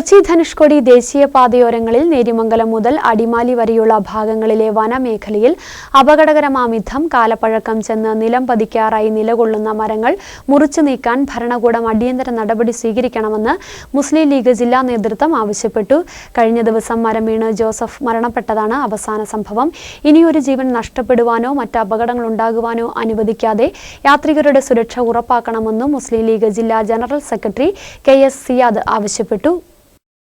കൊച്ചി ധനുഷ്കോടി ദേശീയപാതയോരങ്ങളിൽ നേരിമംഗലം മുതൽ അടിമാലി വരെയുള്ള ഭാഗങ്ങളിലെ വനമേഖലയിൽ അപകടകരമാമിധം കാലപ്പഴക്കം ചെന്ന് നിലം പതിക്കാറായി നിലകൊള്ളുന്ന മരങ്ങൾ മുറിച്ചു നീക്കാൻ ഭരണകൂടം അടിയന്തര നടപടി സ്വീകരിക്കണമെന്ന് മുസ്ലിം ലീഗ് ജില്ലാ നേതൃത്വം ആവശ്യപ്പെട്ടു. കഴിഞ്ഞ ദിവസം മരം വീണ് ജോസഫ് മരണപ്പെട്ടതാണ് അവസാന സംഭവം. ഇനിയൊരു ജീവൻ നഷ്ടപ്പെടുവാനോ മറ്റ് അപകടങ്ങൾ ഉണ്ടാകുവാനോ അനുവദിക്കാതെ യാത്രികരുടെ സുരക്ഷ ഉറപ്പാക്കണമെന്നും മുസ്ലിം ലീഗ് ജില്ലാ general secretary K S Siyad ആവശ്യപ്പെട്ടു.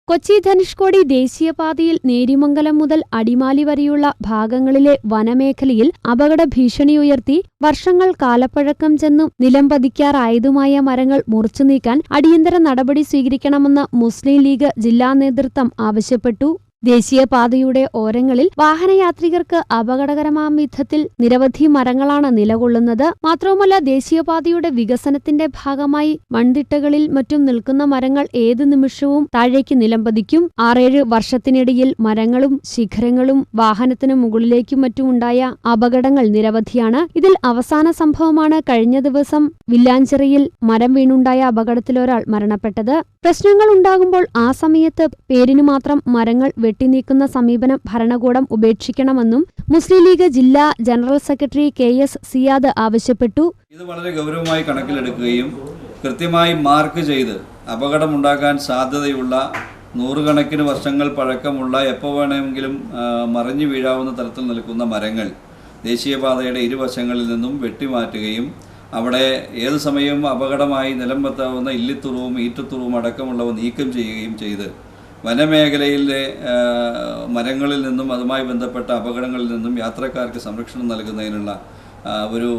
കൊച്ചി ധനുഷ്കോടി ദേശീയപാതയിൽ നേരിമംഗലം മുതൽ അടിമാലി വരെയുള്ള ഭാഗങ്ങളിലെ വനമേഖലയിൽ അപകട ഭീഷണിയുയർത്തി വർഷങ്ങൾ കാലപ്പഴക്കം ചെന്നും നിലംപതിക്കാറായതുമായ മരങ്ങൾ മുറിച്ചു നീക്കാൻ അടിയന്തര നടപടി സ്വീകരിക്കണമെന്ന് മുസ്ലിം ലീഗ് ജില്ലാ നേതൃത്വം ആവശ്യപ്പെട്ടു. ദേശീയപാതയുടെ ഓരങ്ങളിൽ വാഹനയാത്രികർക്ക് അപകടകരമാം വിധത്തിൽ നിരവധി മരങ്ങളാണ് നിലകൊള്ളുന്നത്. മാത്രവുമല്ല ദേശീയപാതയുടെ വികസനത്തിന്റെ ഭാഗമായി മൺതിട്ടകളിൽ മറ്റും നിൽക്കുന്ന മരങ്ങൾ ഏതു നിമിഷവും താഴേക്ക് നിലംപതിക്കും. ആറേഴ് വർഷത്തിനിടയിൽ മരങ്ങളും ശിഖരങ്ങളും വാഹനത്തിനു മുകളിലേക്കും മറ്റുമുണ്ടായ അപകടങ്ങൾ നിരവധിയാണ്. ഇതിൽ അവസാന സംഭവമാണ് കഴിഞ്ഞ ദിവസം വില്ലാഞ്ചിറയിൽ മരം വീണുണ്ടായ അപകടത്തിലൊരാൾ മരണപ്പെട്ടത്. പ്രശ്നങ്ങൾ ഉണ്ടാകുമ്പോൾ ആ സമയത്ത് പേരിനു മാത്രം മരങ്ങൾ വെട്ടിനീക്കുന്ന സമീപനം ഭരണകൂടം ഉപേക്ഷിക്കണമെന്നും മുസ്ലിം ലീഗ് ജില്ലാ general secretary K S Siyad ആവശ്യപ്പെട്ടു. ഇത് വളരെ ഗൗരവമായി കണക്കിലെടുക്കുകയും കൃത്യമായി മാർക്ക് ചെയ്ത് അപകടമുണ്ടാകാൻ സാധ്യതയുള്ള നൂറുകണക്കിന് വർഷങ്ങൾ പഴക്കമുള്ള എപ്പോൾ വേണമെങ്കിലും മറിഞ്ഞു വീഴാവുന്ന തരത്തിൽ നിൽക്കുന്ന മരങ്ങൾ ദേശീയപാതയുടെ ഇരുവശങ്ങളിൽ നിന്നും വെട്ടിമാറ്റുകയും അവിടെ ഏത് സമയവും അപകടമായി നിലംപത്താവുന്ന ഇല്ലിത്തുറവും ഈറ്റത്തുറവും അടക്കമുള്ളവ നീക്കം ചെയ്യുകയും ചെയ്ത് വനമേഖലയിലെ മരങ്ങളിൽ നിന്നും അതുമായി ബന്ധപ്പെട്ട അപകടങ്ങളിൽ നിന്നും യാത്രക്കാർക്ക് സംരക്ഷണം നൽകുന്നതിനുള്ള ഒരു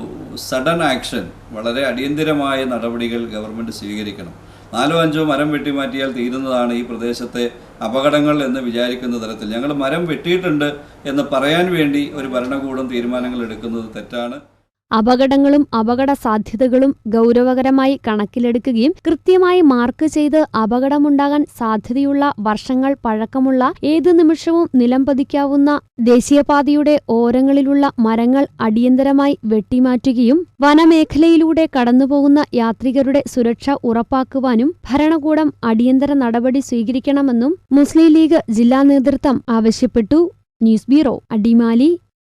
സഡൻ ആക്ഷൻ വളരെ അടിയന്തിരമായ നടപടികൾ ഗവൺമെന്റ് സ്വീകരിക്കണം. നാലോ അഞ്ചോ മരം വെട്ടിമാറ്റിയാൽ തീരുന്നതാണ് ഈ പ്രദേശത്തെ അപകടങ്ങൾ എന്ന് വിചാരിക്കുന്ന തരത്തിൽ. ഞങ്ങൾ മരം വെട്ടിയിട്ടുണ്ട് എന്ന് പറയാൻ വേണ്ടി ഒരു ഭരണകൂടം തീരുമാനങ്ങൾ എടുക്കുന്നത് തെറ്റാണ്. അപകടങ്ങളും അപകട സാധ്യതകളും ഗൗരവകരമായി കണക്കിലെടുക്കുകയും കൃത്യമായി മാർക്ക് ചെയ്ത് അപകടമുണ്ടാകാൻ സാധ്യതയുള്ള വർഷങ്ങൾ പഴക്കമുള്ള ഏതു നിമിഷവും നിലംപതിക്കാവുന്ന ദേശീയപാതയുടെ ഓരങ്ങളിലുള്ള മരങ്ങൾ അടിയന്തരമായി വെട്ടിമാറ്റുകയും വനമേഖലയിലൂടെ കടന്നുപോകുന്ന യാത്രികരുടെ സുരക്ഷ ഉറപ്പാക്കുവാനും ഭരണകൂടം അടിയന്തര നടപടി സ്വീകരിക്കണമെന്നും മുസ്ലിം ലീഗ് ജില്ലാ നേതൃത്വം ആവശ്യപ്പെട്ടു. News bureau Adimali.